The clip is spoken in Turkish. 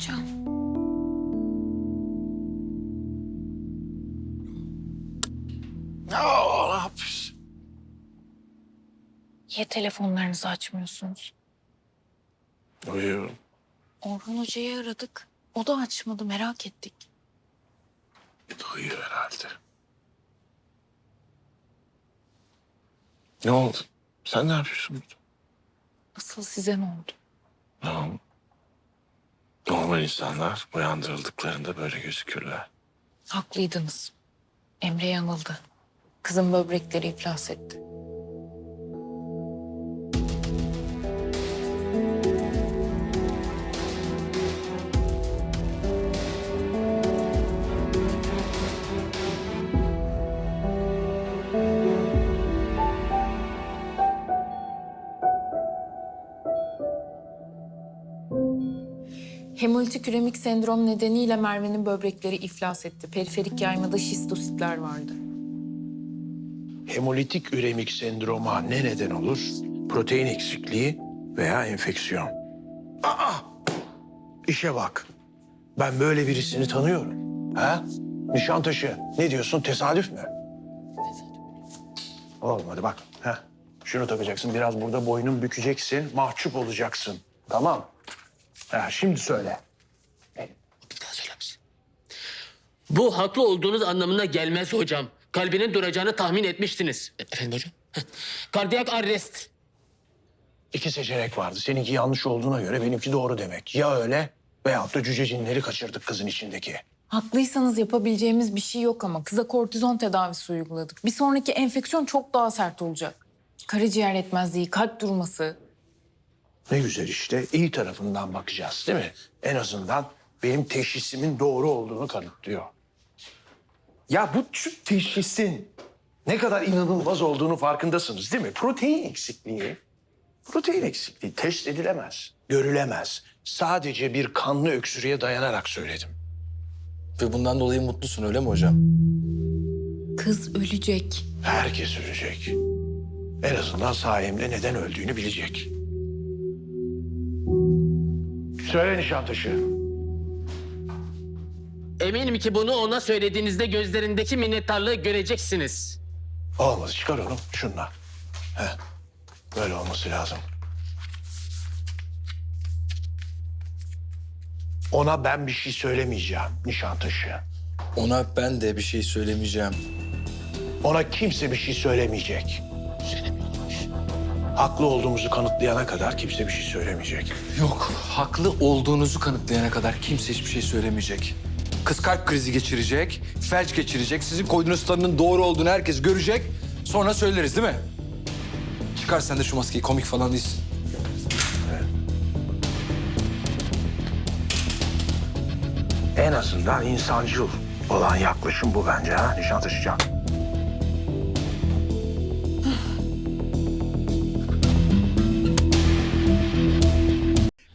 hocam. Aa, ne yapıyorsun? Niye telefonlarınızı açmıyorsunuz? Uyuyorum. Orhan Hoca'yı aradık. O da açmadı merak ettik. De uyuyor herhalde. Ne oldu? Sen ne yapıyorsun burada? Asıl size ne oldu? Tamam. Normal insanlar uyandırıldıklarında böyle gözükürler. Haklıydınız. Emre yanıldı. Kızın böbrekleri iflas etti. Hemolitik üremik sendrom nedeniyle Merve'nin böbrekleri iflas etti. Periferik yaymada şistositler vardı. Hemolitik üremik sendroma ne neden olur? Protein eksikliği veya enfeksiyon. Aa! İşe bak. Ben böyle birisini tanıyorum. Ha? Nişantaşı. Ne diyorsun? Tesadüf mü? Olmadı bak. Ha? Şunu takacaksın. Biraz burada boynun bükeceksin. Mahcup olacaksın. Tamam. Ha, şimdi söyle. Bu haklı olduğunuz anlamına gelmez hocam. Kalbinin duracağını tahmin etmiştiniz. E- Efendim hocam? Heh. Kardiyak arrest. İki seçenek vardı. Seninki yanlış olduğuna göre benimki doğru demek. Ya öyle veyahut da cüce cinleri kaçırdık kızın içindeki. Haklıysanız yapabileceğimiz bir şey yok ama kıza kortizon tedavisi uyguladık. Bir sonraki enfeksiyon çok daha sert olacak. Karaciğer yetmezliği, kalp durması. Ne güzel işte. iyi tarafından bakacağız değil mi? En azından benim teşhisimin doğru olduğunu kanıtlıyor. Ya bu şu teşhisin ne kadar inanılmaz olduğunu farkındasınız değil mi? Protein eksikliği. Protein eksikliği test edilemez, görülemez. Sadece bir kanlı öksürüğe dayanarak söyledim. Ve bundan dolayı mutlusun öyle mi hocam? Kız ölecek. Herkes ölecek. En azından sayemde neden öldüğünü bilecek. Söyle Nişantaşı. Eminim ki bunu ona söylediğinizde gözlerindeki minnettarlığı göreceksiniz. Olmadı çıkar onu şunla. Heh. Böyle olması lazım. Ona ben bir şey söylemeyeceğim Nişantaşı. Ona ben de bir şey söylemeyeceğim. Ona kimse bir şey söylemeyecek. Haklı olduğumuzu kanıtlayana kadar kimse bir şey söylemeyecek. Yok, haklı olduğunuzu kanıtlayana kadar kimse hiçbir şey söylemeyecek. Kız kalp krizi geçirecek, felç geçirecek. Sizin koyduğunuz tanının doğru olduğunu herkes görecek. Sonra söyleriz değil mi? Çıkar sen de şu maskeyi, komik falan değilsin. En azından insancıl olan yaklaşım bu bence ha Nişantaşı Can.